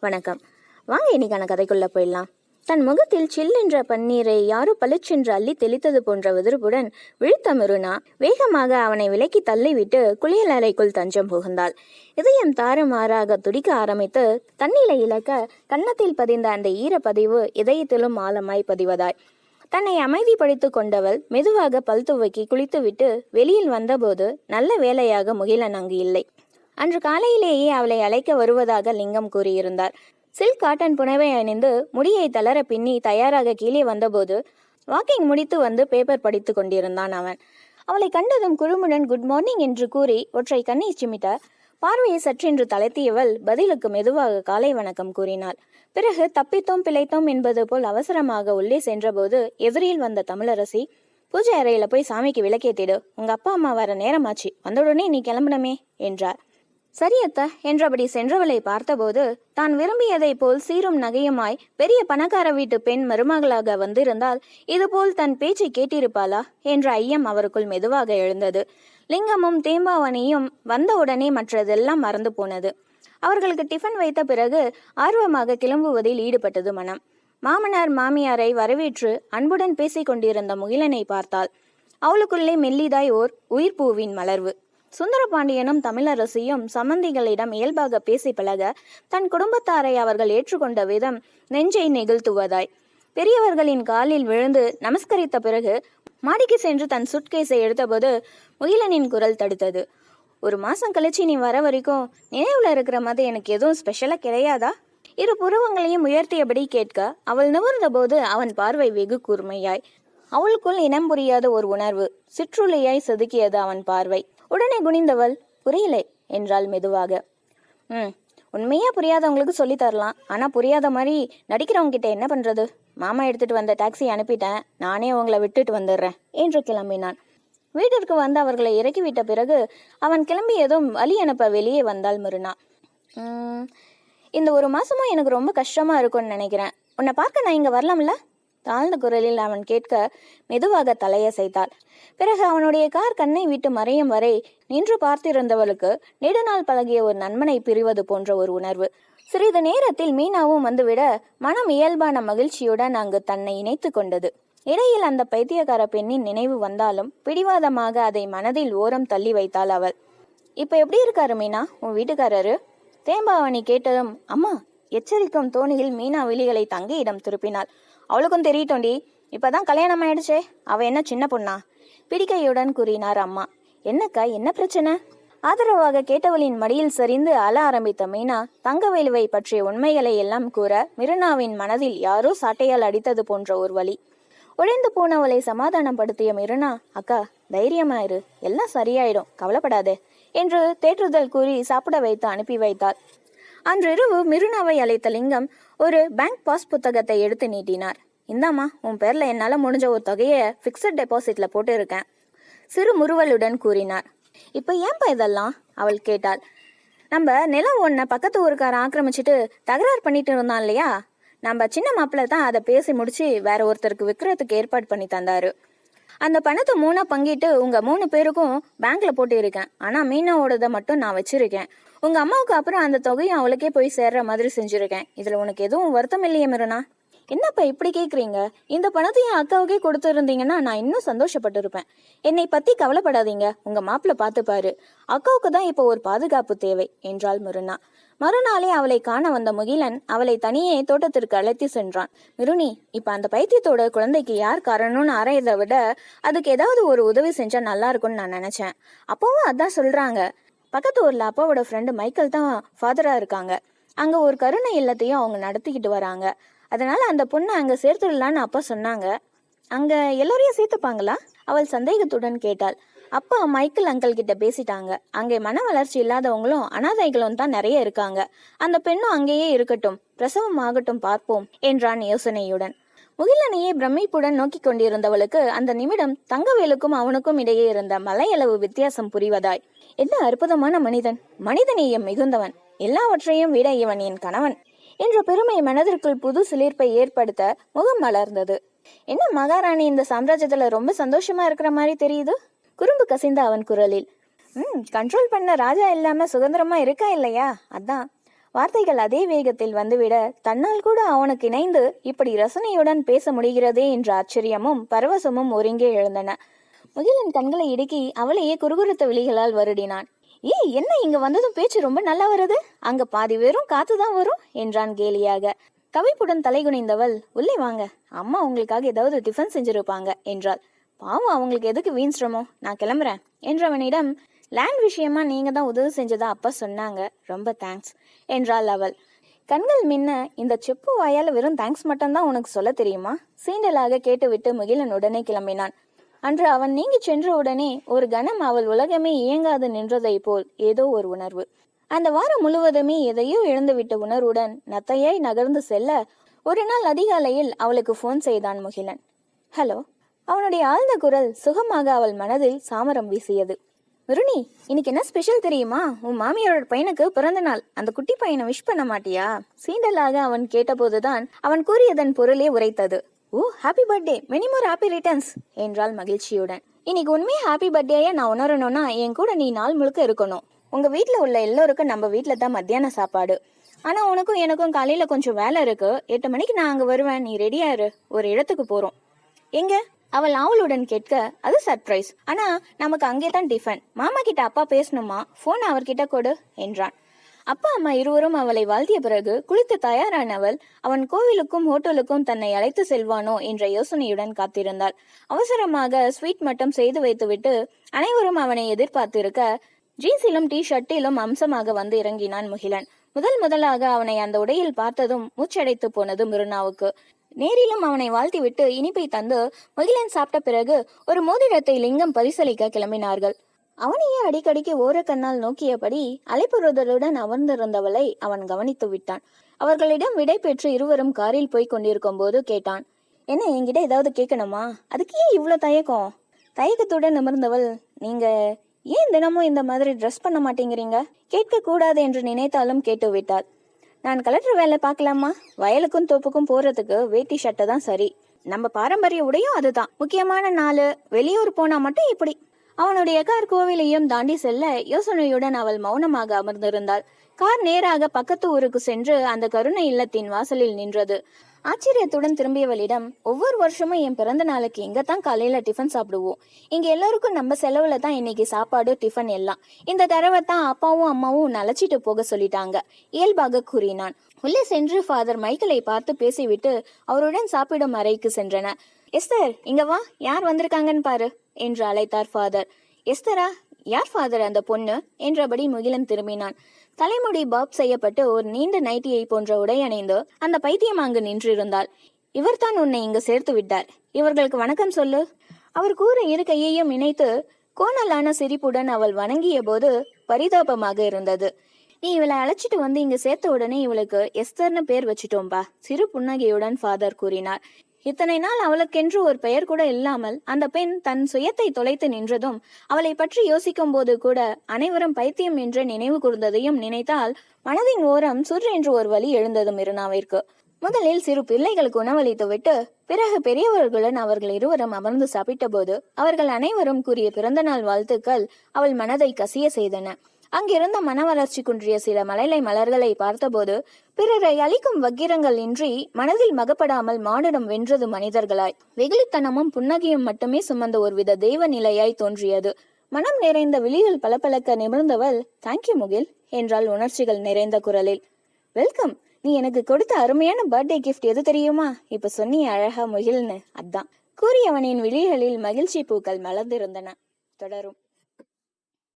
வணக்கம். வாங்க இன்னைக்கான கதைக்குள்ள போயிடலாம். தன் முகத்தில் சில்லென்ற பன்னீரை யாரோ பளிச்சென்று அள்ளி தெளித்தது போன்ற விதிர்ப்புடன் விழுத்த மிருனா வேகமாக அவனை விலக்கி தள்ளிவிட்டு குளியல் அறைக்குள் தஞ்சம் புகுந்தாள். இதயம் தாறுமாறாக துடிக்க ஆரம்பித்து தண்ணீரை இழக்க கன்னத்தில் பதிந்த அந்த ஈரப்பதிவு இதயத்திலும் ஆழமாய் பதிவதாய். தன்னை அமைதிப்படுத்திக் கொண்டவள் மெதுவாக பல் துவக்கி குளித்துவிட்டு வெளியில் வந்தபோது நல்ல வேலையாக முகிலன் அங்கு இல்லை. அன்று காலையிலேயே அவளை அழைக்க வருவதாக லிங்கம் கூறியிருந்தார். சில்க் காட்டன் புனவை அணிந்து முடியை தளர பின்னி தயாராக கீழே வந்தபோது வாக்கிங் முடித்து வந்து பேப்பர் படித்து கொண்டிருந்தான் அவன். அவளை கண்டதும் குழுமுடன் குட் மார்னிங் என்று கூறி ஒற்றை கண்ணை சிமிட்ட பார்வையை சற்றென்று தளர்த்தியவள் பதிலுக்கு மெதுவாக காலை வணக்கம் கூறினாள். பிறகு தப்பித்தோம் பிழைத்தோம் என்பது போல் அவசரமாக உள்ளே சென்றபோது எதிரில் வந்த தமிழரசி பூஜை அறையில போய் சாமிக்கு விளக்கேத்திடு. உங்க அப்பா அம்மா வர நேரமாச்சு. வந்தவுடனே நீ கிளம்பணுமே என்றார். சரி அத்த என்றபடி சென்றவளை பார்த்தபோது தான் விரும்பியதை போல் சீரும் நகையுமாய் பெரிய பணக்கார வீட்டு பெண் மருமகளாக வந்திருந்தால் இதுபோல் தன் பேச்சை கேட்டிருப்பாளா? என்ற ஐயம் அவருக்குள் மெதுவாக எழுந்தது. லிங்கமும் தேம்பாவணியும் வந்தவுடனே மற்றதெல்லாம் மறந்து போனது. அவர்களுக்கு டிஃபன் வைத்த பிறகு ஆர்வமாக கிளம்புவதில் ஈடுபட்டது மனம். மாமனார் மாமியாரை வரவேற்று அன்புடன் பேசிக் கொண்டிருந்த முகிலனை பார்த்தாள். அவளுக்குள்ளே மெல்லிதாய் ஓர் உயிர்ப்பூவின் மலர்வு. சுந்தரபாண்டியனும் தமிழரசியும் சம்பந்திகளிடம் இயல்பாக பேசி பழக தன் குடும்பத்தாரை அவர்கள் ஏற்றுக்கொண்ட விதம் நெஞ்சை நெகிழ்த்துவதாய். பெரியவர்களின் காலில் விழுந்து நமஸ்கரித்த பிறகு மாடிக்கு சென்று தன் சுட்கேஸை எடுத்தபோது முகிலனின் குரல் தடுத்தது. ஒரு மாசம் கழிச்சு நீ வர வரைக்கும் நினைவுல இருக்கிற மாதிரி எனக்கு எதுவும் ஸ்பெஷலா கிடையாதா? இரு புருவங்களையும் உயர்த்தியபடி கேட்க அவள் நிமிர்ந்தபோது அவன் பார்வை வெகு கூர்மையாய். அவளுக்குள் இனம் புரியாத ஒரு உணர்வு சிற்றுளியாய் செதுக்கியது அவன் பார்வை. உடனே குனிந்தவள் புரியலை என்றாள் மெதுவாக. ம் உண்மையா புரியாதவங்களுக்கு சொல்லி தரலாம். ஆனா புரியாத மாதிரி நடிக்கிறவங்க கிட்ட என்ன பண்றது? மாமா எடுத்துட்டு வந்த டாக்ஸி அனுப்பிட்டேன். நானே உங்களை விட்டுட்டு வந்துடுறேன் என்று கிளம்பினான். வீட்டிற்கு வந்து அவர்களை இறக்கிவிட்ட பிறகு அவன் கிளம்பி எதுவும் வழி அனுப்ப வெளியே வந்தாள் மிருனா. இந்த ஒரு மாசமா எனக்கு ரொம்ப கஷ்டமா இருக்கும்னு நினைக்கிறேன். உன்னை பார்க்க நான் இங்க வரலாம்ல? தாழ்ந்த குரலில் அவன் கேட்க மெதுவாக தலையசைத்தாள். பிறகு அவனுடைய கார் கண்ணை விட்டு மறையும் வரை நின்று பார்த்திருந்தவளுக்கு நெடுநாள் பழகிய ஒரு நண்பனை பிரிவது போன்ற ஒரு உணர்வு. சிறிது நேரத்தில் மீனாவும் வந்துவிட மனம் இயல்பான மகிழ்ச்சியுடன் அங்கு தன்னை இணைத்து கொண்டது. இடையில் அந்த பைத்தியக்கார பெண்ணின் நினைவு வந்தாலும் பிடிவாதமாக அதை மனதில் ஓரம் தள்ளி வைத்தாள் அவள். இப்ப எப்படி இருக்காரு மீனா? உன் வீட்டுக்காரரு? தேம்பாவணி கேட்டதும் அம்மா எச்சரிக்கும் தோணியில் மீனா விழிகளை தங்கையிடம் திருப்பினாள். அவளுக்கும் தெரியட்டோண்டி. இப்போதான் கல்யாணம் ஆயிடுச்சே. அவ என்ன சின்ன பொண்ணா? பிடிக்கையுடன் கூறினார் அம்மா. என்னக்கா என்ன பிரச்சனை? ஆதரவாக கேட்டவளின் மடியில் சரிந்து அழ ஆரம்பித்த மீனா தங்கவேலுவை பற்றிய உண்மைகளை எல்லாம் கூற மிருனாவின் மனதில் யாரோ சாட்டையால் அடித்தது போன்ற ஒரு வழி உழைந்து போனவளை சமாதானப்படுத்திய மிருனா அக்கா தைரியமாயிரு. எல்லாம் சரியாயிடும். கவலைப்படாதே என்று தேற்றுதல் கூறி சாப்பிட வைத்து அனுப்பி வைத்தாள். அன்றிரவு மிருனாவை அழைத்த லிங்கம் ஒரு பேங்க் பாஸ் புத்தகத்தை எடுத்து நீட்டினார். இந்தாம்மா உன் பேர்ல என்னால முடிஞ்ச ஒரு தொகையை ஃபிக்ஸட் டெபாசிட்ல போட்டு இருக்கேன் சிறு முறுவலுடன் கூறினார். இப்போ ஏன்பா இதெல்லாம்? அவள் கேட்டாள். நம்ம நிலம் ஒன்றை பக்கத்து ஊருக்காரன் ஆக்கிரமிச்சிட்டு தகராறு பண்ணிட்டு இருந்தான் இல்லையா? நம்ம சின்ன மாப்பிள்ள தான் அதை பேசி முடிச்சு வேற ஒருத்தருக்கு விற்கிறதுக்கு ஏற்பாடு பண்ணி தந்தாரு. அந்த பணத்தை மூணா பங்கிட்டு உங்க மூணு பேருக்கும் பேங்க்ல போட்டு இருக்கேன் ஆனா மீனாவோடத மட்டும் நான் வச்சிருக்கேன். உங்க அம்மாவுக்கு அப்புறம் அந்த தொகையை அவளுக்கே போய் சேர்ற மாதிரி செஞ்சிருக்கேன். இதுல உனக்கு எதுவும் வருத்தம் இல்லையே மிருனா? என்னப்பா இப்படி கேக்குறீங்க? இந்த பணத்தை என் அக்காவுக்கே கொடுத்துருந்தீங்கன்னா நான் இன்னும் சந்தோஷப்பட்டிருப்பேன். என்னை பத்தி கவலைப்படாதீங்க. உங்க மாப்பிள்ள பார்த்துப்பாரு அக்காவுக்கு தான் இப்போ ஒரு பாதுகாப்பு தேவை என்றாள் மிருனா. மறுநாளே அவளை காண வந்த முகிலன் அவளை தனியே தோட்டத்திற்கு அழைத்து சென்றான். மிருனி இப்ப அந்த பைத்தியத்தோட குழந்தைக்கு யார் காரணம்னு ஆராயதை விட அதுக்கு ஏதாவது ஒரு உதவி செஞ்சா நல்லா இருக்கும்னு நான் நினைச்சேன். அப்பவும் அதான் சொல்றாங்க. பக்கத்து ஊரில் அப்பாவோட ஃப்ரெண்டு மைக்கேல் தான் ஃபாதராக இருக்காங்க. அங்கே ஒரு கருணை இல்லத்தையும் அவங்க நடத்திக்கிட்டு வராங்க. அதனால அந்த பொண்ணை அங்கே சேர்த்துடலான்னு அப்பா சொன்னாங்க. அங்கே எல்லோரையும் சேர்த்துப்பாங்களா? அவள் சந்தேகத்துடன் கேட்டாள். அப்பா மைக்கேல் அங்கிள் கிட்ட பேசிட்டாங்க. அங்கே மன வளர்ச்சி இல்லாதவங்களும் அனாதைகளும் தான் நிறைய இருக்காங்க. அந்த பெண்ணும் அங்கேயே இருக்கட்டும். பிரசவம் ஆகட்டும் பார்ப்போம் என்றான் யோசனையுடன். முகிலனையே பிரமிப்புடன் நோக்கி கொண்டிருந்தவளுக்கு அந்த நிமிடம் தங்கவேலுக்கும் அவனுக்கும் இடையே இருந்த மலையளவு வித்தியாசம் புரிவதாய். என்ன அற்புதமான மனிதன். மனிதநேயம் மிகுந்தவன். எல்லாவற்றையும் விட இவன் என் கணவன் என்ற பெருமை மனதிற்குள் புது சிலிர்ப்பை ஏற்படுத்த முகம் மலர்ந்தது. என்ன மகாராணி இந்த சாம்ராஜ்யத்துல ரொம்ப சந்தோஷமா இருக்கிற மாதிரி தெரியுது? குறும்பு கசிந்த அவன் குரலில். ம் கண்ட்ரோல் பண்ண ராஜா இல்லாம சுதந்திரமா இருக்கா இல்லையா? அதான். வார்த்தைகள் அதே வேகத்தில் வந்துவிட தன்னால் கூட அவனுக்கு இணைந்து இப்படி ரசனையுடன் பேச முடிகிறதே என்ற ஆச்சரியமும் பரவசமும் ஒருங்கே எழுந்தன. முகிலன் கண்களை இடுக்கி அவளையே குறுகுறுத்த விழிகளால் வருடினான். ஏய் என்ன இங்க வந்ததும் பேச்சு ரொம்ப நல்லா வருது? அங்க பாதி வெறும் காத்து தான் வரும் என்றான் கேலியாக. கவிப்புடன் தலைகுனிந்தவள் உள்ளே வாங்க அம்மா உங்களுக்காக ஏதாவது டிஃபன் செஞ்சிருப்பாங்க என்றாள். பாவம் அவங்களுக்கு எதுக்கு வீண் சிரமம்? நான் கிளம்புறேன் என்றவனிடம் லேண்ட் விஷயமா நீங்க தான் உதவி செஞ்சதா அப்பா சொன்னாங்க. ரொம்ப தேங்க்ஸ் என்றாள் அவள். கண்கள் மின்ன இந்த செப்பு வாயால வெறும் தேங்க்ஸ் மட்டும்தான் உனக்கு சொல்ல தெரியுமா? சீண்டலாக கேட்டுவிட்டு முகிலன் உடனே கிளம்பினான். அன்று அவன் நீங்கி சென்ற உடனே ஒரு கணம் அவள் உலகமே இயங்காது நின்றதைப் போல் ஏதோ ஒரு உணர்வு. அந்த வாரம் முழுவதுமே எதையோ இழந்துவிட்ட உணர்வுடன் நத்தையாய் நகர்ந்து செல்ல ஒரு நாள் அதிகாலையில் அவளுக்கு ஃபோன் செய்தான் முகிலன். ஹலோ அவனுடைய ஆழ்ந்த குரல் சுகமாக அவள் மனதில் சாமரம் வீசியது. மிருணி இன்னைக்கு என்ன ஸ்பெஷல் தெரியுமா? உன் மாமியாரோட பையனுக்கு பிறந்த நாள். அந்த குட்டி பையனை விஷ் பண்ண மாட்டியா? சீண்டலாக அவன் கேட்டபோதுதான் அவன் கூறியதன் பொருளே உரைத்தது. ஓ happy birthday many more happy returns என்றால் மகிழ்ச்சியுடன். இன்னைக்கு உண்மையே ஹாப்பி பர்த்டேயா நான் உணரணும்னா என் கூட நீ நாள் முழுக்க இருக்கணும். உங்க வீட்டில் உள்ள எல்லோருக்கும் நம்ம வீட்டில் தான் மத்தியான சாப்பாடு. ஆனா உனக்கும் எனக்கும் காலையில கொஞ்சம் வேலை இருக்கு. எட்டு மணிக்கு நான் அங்க வருவேன். நீ ரெடியா இரு. ஒரு இடத்துக்கு போறோம். எங்க? அவள் ஆவலுடன் கேட்க அது சர்ப்ரைஸ் ஆனா நமக்கு அங்கே தான் டிஃபன் மாமா கிட்ட அப்பா பேசணுமா? போன் அவர்கிட்ட கொடு என்றான். அப்பா அம்மா இருவரும் அவளை வாழ்த்திய பிறகு குளித்து தயாரானவள் அவன் கோவிலுக்கும் ஹோட்டலுக்கும் தன்னை அழைத்து செல்வானோ? என்ற யோசனையுடன் காத்திருந்தாள். அவசரமாக ஸ்வீட் மட்டும் செய்து வைத்துவிட்டு அனைவரும் அவனை எதிர்பார்த்திருக்க ஜீன்ஸிலும் டி ஷர்ட்டிலும் அம்சமாக வந்து இறங்கினான் முகிலன். முதல் முதலாக அவனை அந்த உடையில் பார்த்ததும் மூச்சடைத்து போனது மிருனாவுக்கு. நேரிலும் அவனை வாழ்த்திவிட்டு இனிப்பை தந்து மகிழன் சாப்பிட்ட பிறகு ஒரு மோதிரத்தை லிங்கம் பரிசளிக்க கிளம்பினார்கள். அவனையே அடிக்கடிக்கு ஓர கண்ணால் நோக்கியபடி அலைப்புறுதலுடன் அமர்ந்திருந்தவளை அவன் கவனித்து விட்டான். அவர்களிடம் விடை பெற்று இருவரும் காரில் போய் கொண்டிருக்கும் போது கேட்டான் என்ன என்கிட்ட ஏதாவது கேட்கணுமா? அதுக்கு ஏன் இவ்வளோ தயக்கம்? தயக்கத்துடன் நிமிர்ந்தவள் நீங்க ஏன் தினமும் இந்த மாதிரி ட்ரெஸ் பண்ண மாட்டேங்கிறீங்க? கேட்க கூடாது என்று நினைத்தாலும் கேட்டு விட்டாள் நான் கலெக்டர் வேலை பார்க்கலாமா? வயலுக்கும் தோப்புக்கும் போறதுக்கு வேட்டி ஷர்ட்டை தான் சரி. நம்ம பாரம்பரிய உடையும் அதுதான். முக்கியமான நாள் வெளியூர் போனா மட்டும் இப்படி. அவனுடைய கார் கோவிலையும் தாண்டி செல்ல யோசனையுடன் அவள் மௌனமாக அமர்ந்திருந்தாள். கார் நேராக பக்கத்து ஊருக்கு சென்று அந்த கருணை இல்லத்தின் வாசலில் நின்றது. ஆச்சரியத்துடன் திரும்பியவளிடம் ஒவ்வொரு வருஷமும் என் பிறந்த நாளுக்கு எங்க தான் காலையில டிஃபன் சாப்பிடுவோம். இங்க எல்லாருக்கும் நம்ம செலவுல தான் இன்னைக்கு சாப்பாடு டிஃபன் எல்லாம். இந்த தடவை தான் அப்பாவும் அம்மாவும் நலச்சிட்டு போக சொல்லிட்டாங்க இயல்பாக கூறினான். உள்ளே சென்று ஃபாதர் மைக்கேலை பார்த்து பேசிவிட்டு அவருடன் சாப்பிடும் அறைக்கு சென்றன. எஸ்தர் இங்க வா. யார் வந்திருக்காங்கன்னு பாரு என்று அழைத்தார் ஃபாதர் எஸ்தரா? யார் ஃபாதர் அந்த பொண்ணு? என்றபடி முகிலன் திரும்பினான். தலைமுடி பாப் செய்யப்பட்டு ஒரு நீண்ட நைட்டியை போன்ற உடை அணிந்து அந்த பைத்தியம் அங்கு நின்றிருந்தாள். இவர்தான் உன்னை இங்கு சேர்த்து விட்டார். இவர்களுக்கு வணக்கம் சொல்லு. அவர் கூற இரு கையையும் இணைத்து கோணலான சிரிப்புடன் அவள் வணங்கிய போது பரிதாபமாக இருந்தது. நீ இவளை அழைச்சிட்டு வந்து இங்க சேர்த்த உடனே இவளுக்கு எஸ்தர்னு பேர் வச்சிட்டோம்பா சிறு புன்னகையுடன் ஃபாதர் கூறினார். இத்தனை நாள் அவளுக்கென்று ஒரு பெயர் கூட இல்லாமல் அந்த பெண் தன் சுயத்தை தொலைத்து நின்றதும் அவளை பற்றி யோசிக்கும் போது கூட அனைவரும் பைத்தியம் என்று நினைவு கூர்ந்ததையும் நினைத்தால் மனதின் ஓரம் சுற்றென்று என்று ஒரு வழி எழுந்ததும் இருநாவிற்கு. முதலில் சிறு பிள்ளைகளுக்கு உணவளித்துவிட்டு பிறகு பெரியவர்களுடன் அவர்கள் இருவரும் அமர்ந்து சாப்பிட்டபோது அவர்கள் அனைவரும் கூறிய பிறந்தநாள் வாழ்த்துக்கள் அவள் மனதை கசிய செய்தன. அங்கிருந்த மனவளர்ச்சி குன்றிய சில மலைலை மலர்களை பார்த்தபோது பிறரை அழிக்கும் வக்கிரங்கள் இன்றி மனதில் மகப்படாமல் மானிடம் வென்றது மனிதர்களாய். வெகுளித்தனமும் புன்னகையும் மட்டுமே சுமந்த ஒருவித தெய்வ நிலையாய் தோன்றியது. மனம் நிறைந்த விழிகள் பளபளக்க நிமிர்ந்தவள் தேங்க்யூ முகில் என்றாள் உணர்ச்சிகள் நிறைந்த குரலில். வெல்கம் நீ எனக்கு கொடுத்த அருமையான பர்த்டே கிஃப்ட் எது தெரியுமா? இப்ப சொன்னி அழகா முகில்னு. அதான். கூறியவனின் விழிகளில் மகிழ்ச்சி பூக்கள் மலர்ந்திருந்தன. தொடரும்.